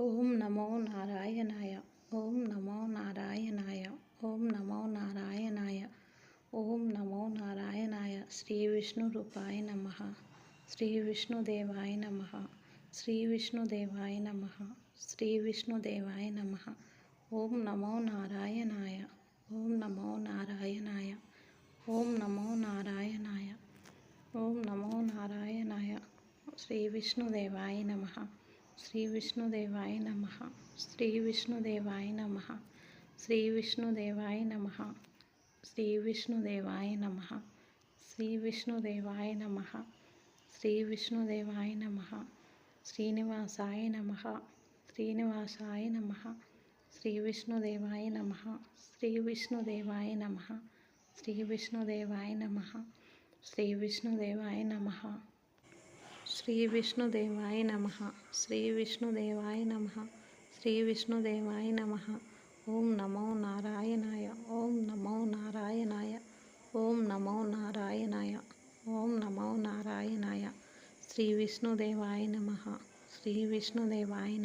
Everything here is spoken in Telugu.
ఓం నమో నారాయణాయ. ఓం నమో నారాయణాయ. ఓం నమో నారాయణాయ. ఓం నమో నారాయణాయ. శ్రీ విష్ణు రూపాయ నమ. శ్రీ విష్ణుదేవాయ నమ. శ్రీ విష్ణుదేవాయ నమ. శ్రీ విష్ణుదేవాయ నమ. ఓం నమో నారాయణాయ. ఓం నమో నారాయణాయ. ఓం నమో నారాయణాయ. ఓం నమో నారాయణాయ. శ్రీ విష్ణుదేవాయ నమ. శ్రీ విష్ణుదేవాయ నమ శ్రీ విష్ణుదేవాయ నమ శ్రీ విష్ణుదేవాయ నమ శ్రీ విష్ణుదేవాయ నమ శ్రీ విష్ణుదేవాయ నమ శ్రీ విష్ణుదేవాయ నమ శ్రీనివాసాయ నమ శ్రీనివాసాయ నమ శ్రీ విష్ణుదేవాయ నమ శ్రీ విష్ణుదేవాయ నమ శ్రీ విష్ణుదేవాయ నమ శ్రీ విష్ణుదేవాయ నమ శ్రీ విష్ణుదేవాయ నమ. శ్రీ విష్ణుదేవాయ నమ. శ్రీ విష్ణుదేవాయ నమ. ఓం నమో నారాయణాయ. ఓం నమో నారాయణాయ. ఓం నమో నారాయణాయ. ఓం నమో నారాయణాయ. శ్రీ విష్ణుదేవాయ నమ. శ్రీ విష్ణుదేవాయ నమ.